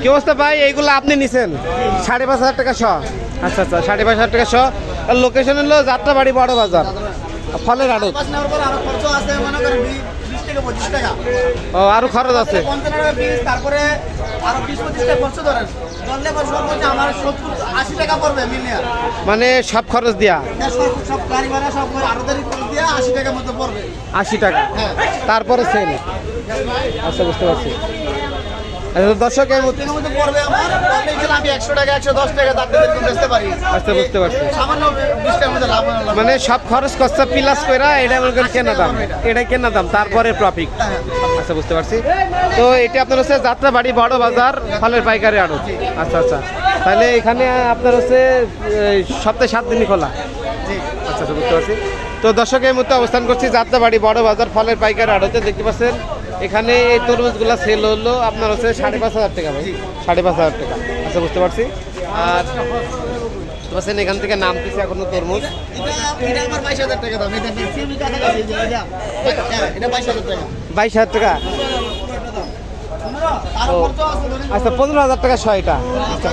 কি অবস্থা ভাই? এইগুলো আপনি নিছেন? সাড়ে পাঁচ হাজার টাকা শ। আচ্ছা আচ্ছা সাড়ে পাঁচ হাজার টাকা শ। আর লোকেশন হলো যাত্রাবাড়ি বড় বাজার। ফলের আড়ত। মনে টাকা ও আরও খরচ আছে। টাকা তারপরে আরও বিশ পঁচিশ খরচ ধরেন ধরলে পর সর্বোচ্চ আমার সত্তর আশি টাকা পড়বে মিলিয়ে মানে সব খরচ দিয়া? সব সব গাড়ি ভাড়া সব আরোদারি খরচ দিয়ে আশি টাকার মতো পড়বে আশি টাকা। তারপরে সেল আচ্ছা বুঝতে পারছি। দর্শক আচ্ছা হয় না। মানে সব খরচ খরচা প্লাস কইরা এটা কেনা দাম। এটা। কেনা দাম তারপরে প্রফিট আচ্ছা বুঝতে পারছি। তো এটা আপনার হচ্ছে যাত্রাবাড়ি বড় বাজার ফলের পাইকারি আড়ত। আচ্ছা আচ্ছা। তাহলে এখানে আপনার হচ্ছে সপ্তাহে সাত দিনই খোলা। আচ্ছা আচ্ছা বুঝতে পারছি। তো দর্শক এই মুহূর্তে অবস্থান করছি যাত্রাবাড়ি বড় বাজার ফলের পাইকারি আড়তে দেখতে পাচ্ছেন এখানে এই তরমুজগুলো সেল হলো আপনার হচ্ছে সাড়ে পাঁচ হাজার টাকা ভাই। সাড়ে পাঁচ হাজার টাকা। আচ্ছা বুঝতে পারছি। আর এখান থেকে নামতেছে এখনও তরমুজ। বাইশ হাজার টাকা। বাইশ হাজার টাকা বাইশ হাজার টাকা আরও খরচ আছে ধরেন আচ্ছা পনেরো হাজার টাকা ছয়টা। আচ্ছা।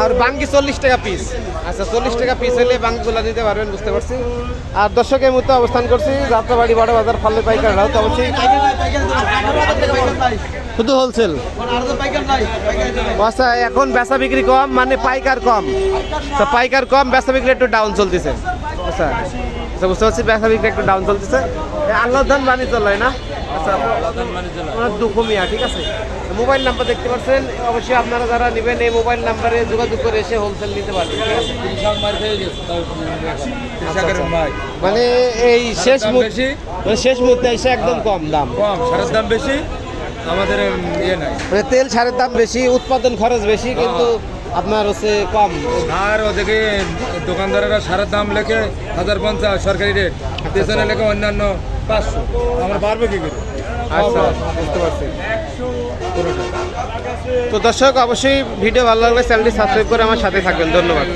আর বাঙ্গি চল্লিশ টাকা পিস আচ্ছা চল্লিশ টাকা পিস হলে বাঙ্গিগুলো দিতে পারবেন বুঝতে পারছি। আর দর্শকের মধ্যে অবস্থান করছি যাত্রাবাড়ি বড় বাজার ফলের পাইকাররাও তো অবশ্যই। শুধু হোলসেল আর তো পাইকারি নাই, পাইকারি তো নাই। আচ্ছা এখন বেচা বিক্রি কম মানে পাইকার কম। তো পাইকার কম বেচা বিক্রি একটু ডাউন চলতেছে। আচ্ছা আচ্ছা বুঝতে পারছি বেচা বিক্রি একটু ডাউন চলতেছে। আল্লাহ ধান বাণী চলে না? আচ্ছা আপনার দুঃখ ঠিক আছে? মোবাইল নাম্বার দেখতে পাচ্ছেন অবশ্যই আপনারা যারা নেবেন এই মোবাইল নাম্বারে যোগাযোগ করে এসে হোলসেল নিতে পারবেন আচ্ছা, আচ্ছা। মানে এই শেষ মানে শেষ মুহূর্তে এসে একদম কম দাম। কম সারের দাম বেশি আমাদের ইয়ে নাই। মানে তেল সারের দাম বেশি উৎপাদন খরচ বেশি কিন্তু আপনার হচ্ছে কম। আর ওদিকে দোকানদারেরা সারের দাম লেখে হাজার পঞ্চাশ সরকারি রেট পেছনে লেখে অন্যান্য পাঁচশো। আমরা পারব কি করে? আচ্ছা বুঝতে পারছি। তো দর্শক অবশ্যই ভিডিও ভালো লাগলে চ্যানেলটি সাবস্ক্রাইব করে আমার সাথে থাকবেন। ধন্যবাদ।